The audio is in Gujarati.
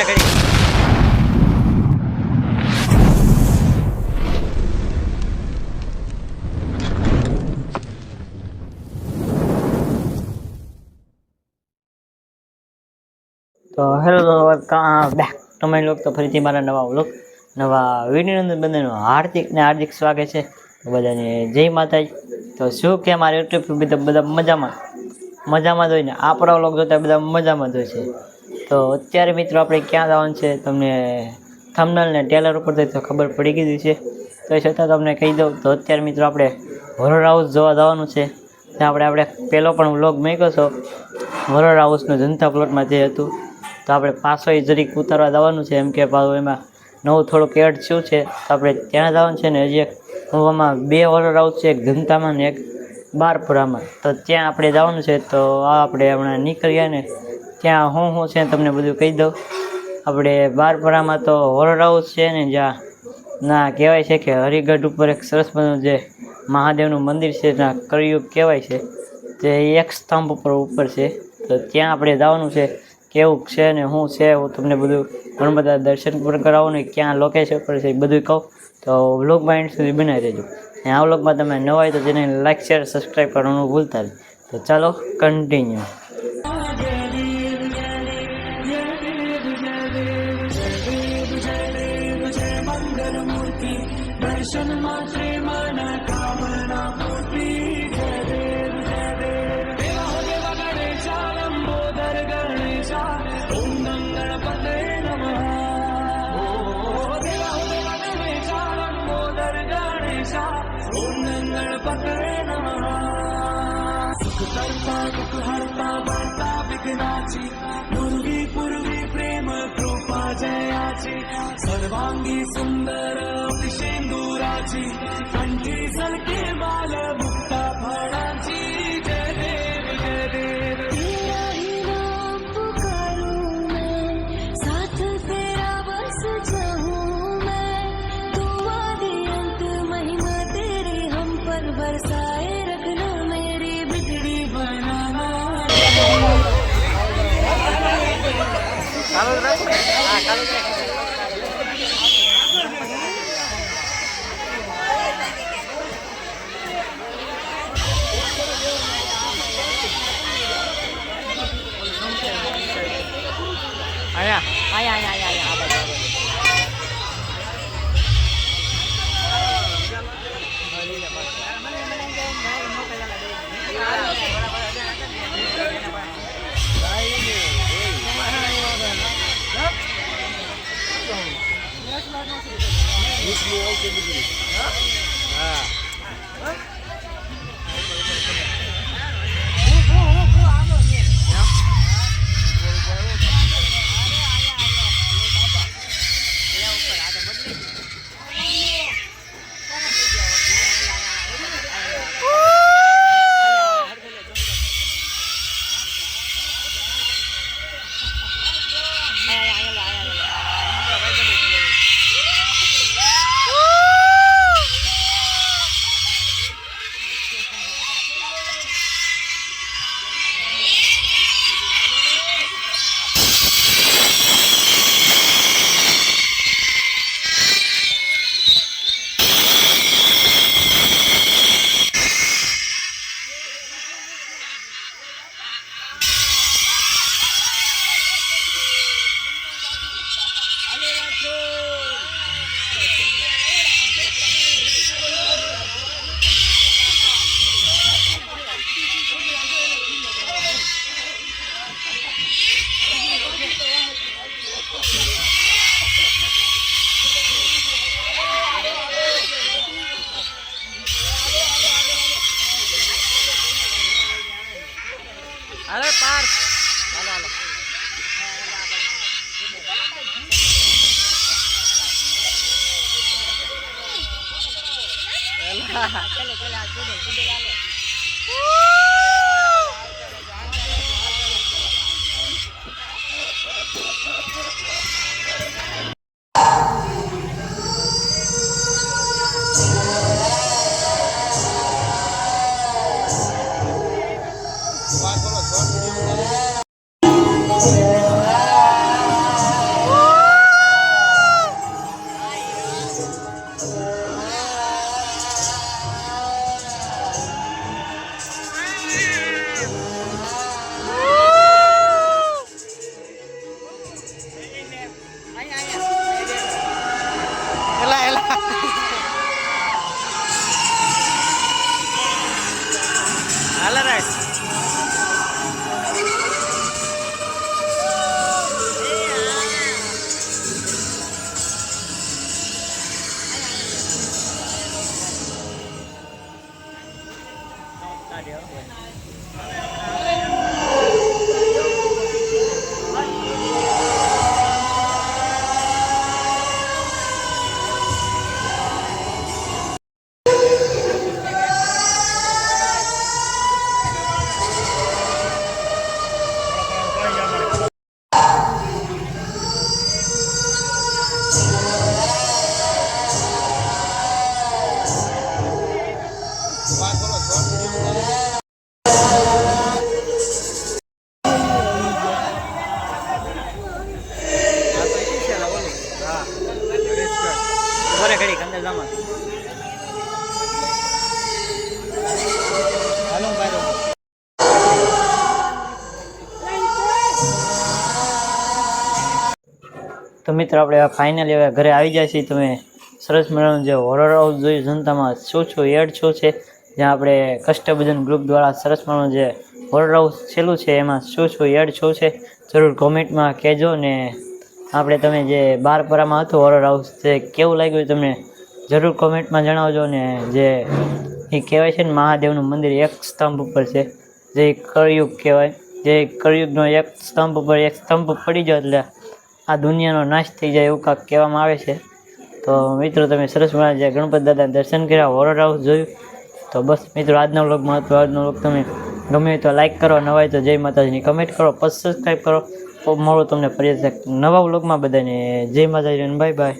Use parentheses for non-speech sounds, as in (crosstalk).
ને ઘડી તો હેલો બેક. તમે લોક તો ફરીથી મારા નવા વ્લોગ, નવા વિડીયોની અંદર હાર્દિક ને હાર્દિક સ્વાગત છે. તો બધાને જય માતાજી. તો શું કે મારા યુટ્યુબ બધા બધા મજામાં? મજામાં જ હોય ને? આપણા વ્લોગ જોતા બધા મજામાં જ હોય છે. તો અત્યારે મિત્રો આપણે ક્યાં જવાનું છે તમને થમનલ ને ટેલર ઉપરથી તો ખબર પડી ગઈ છે. તો એ છતાં તમને કહી દઉં તો અત્યારે મિત્રો આપણે હોરર હાઉસ જોવા જવાનું છે. ત્યાં આપણે આપણે પહેલો પણ વ્લોગ મૂક્યો છો. હોરર હાઉસનું જનતા પ્લોટમાં જે હતું, તો આપણે પાછો જરીક ઉતારવા જવાનું છે. એમ કે પાછું એમાં નવું થોડુંક એડ શું છે. તો આપણે ત્યાં જવાનું છે ને હજી એક હવામાં બે હોરર હાઉસ છે, એક જનતામાં ને એક બારપુરામાં. તો ત્યાં આપણે જવાનું છે. તો આ આપણે હમણાં નીકળ્યા ને ત્યાં હું શું છે તમને બધું કહી દઉં. આપણે બારપરામાં તો હોરર હાઉસ છે ને જ્યાં ના કહેવાય છે કે હરિગઢ ઉપર એક સરસ મજાનું જે મહાદેવનું મંદિર છે, ત્યાં કળિયુગ કહેવાય છે. તે એક સ્તંભ ઉપર ઉપર છે. તો ત્યાં આપણે જવાનું છે, કેવું છે ને શું છે હું તમને બધું ઘણા બધા દર્શન પણ કરાવું ને ક્યાં લોકેશન પર છે એ બધું કહું. તો વ્લોગ માઇન્ડ સુધી બનાવી દેજો અને આ વ્લોગમાં તમે નવા હોય તો જેને લાઈક શેર સબસ્ક્રાઈબ કરવાનું ભૂલતા નહીં. તો ચાલો કન્ટિન્યુ જય દેવ જય મંગલ મૂર્તિ દર્શન માત્રે મના કામના પૂર્તિ જય દેવ જય દેવ દેવા હો દેવા ગણેશા લંબોદર ગણેશા ઓમ ગમ ગણપતે નમઃ ઓ દેવા હો દેવા ગણેશા લંબોદર ગણેશા ઓમ ગમ ગણપતે નમઃ સુખ કરતા દુઃખ હરતા વાર્તા વિઘ્નાચી शरीराची सर्वांगी सुंदर शेंदुराची आणखी सरके बाल 哎呀！哎呀呀呀呀！અરે 哈哈哈这里这里这里这里。这 (laughs) હાલે જમા. હાલો ભાઈ. તો મિત્રો, આપણે ફાઇનલી હવે ઘરે આવી જાય છીએ. તમે સરસ મજાનું જે હોરર હાઉસ જોયું, જનતામાં શું શું એડ શું છે? જ્યાં આપણે કષ્ટભજન ગ્રુપ દ્વારા સરસ મજાનું જે હોરર હાઉસ છેલ્લું છે, એમાં શું શું એડ શું છે? જરૂર કોમેન્ટમાં કહેજો ને આપણે તમે જે બારપરામાં હતું હોરર હાઉસ તે કેવું લાગ્યું તમને? જરૂર કોમેન્ટમાં જણાવજો ને જે એ કહેવાય છે ને, મહાદેવનું મંદિર એક સ્તંભ ઉપર છે. જે કળયુગ કહેવાય. જે કળયુગનો એક સ્તંભ ઉપર, એક સ્તંભ પડી જાય એટલે આ દુનિયાનો નાશ થઈ જાય એવું કાંક કહેવામાં આવે છે. તો મિત્રો, તમે સરસ મજાના જે ગણપત દાદાને દર્શન કર્યા હોરર હાઉસ જોયું. તો બસ મિત્રો, આજના વ્લોગમાં હતું આજનો વ્લોગ તમે ગમે તો લાઈક કરો, નવાય તો જય માતાજીની. કમેન્ટ કરો પછી સબસ્ક્રાઈબ કરો. મળો તમને ફરી એક નવા વ્લોગમાં બધાને. જય માતાજી બાય બાય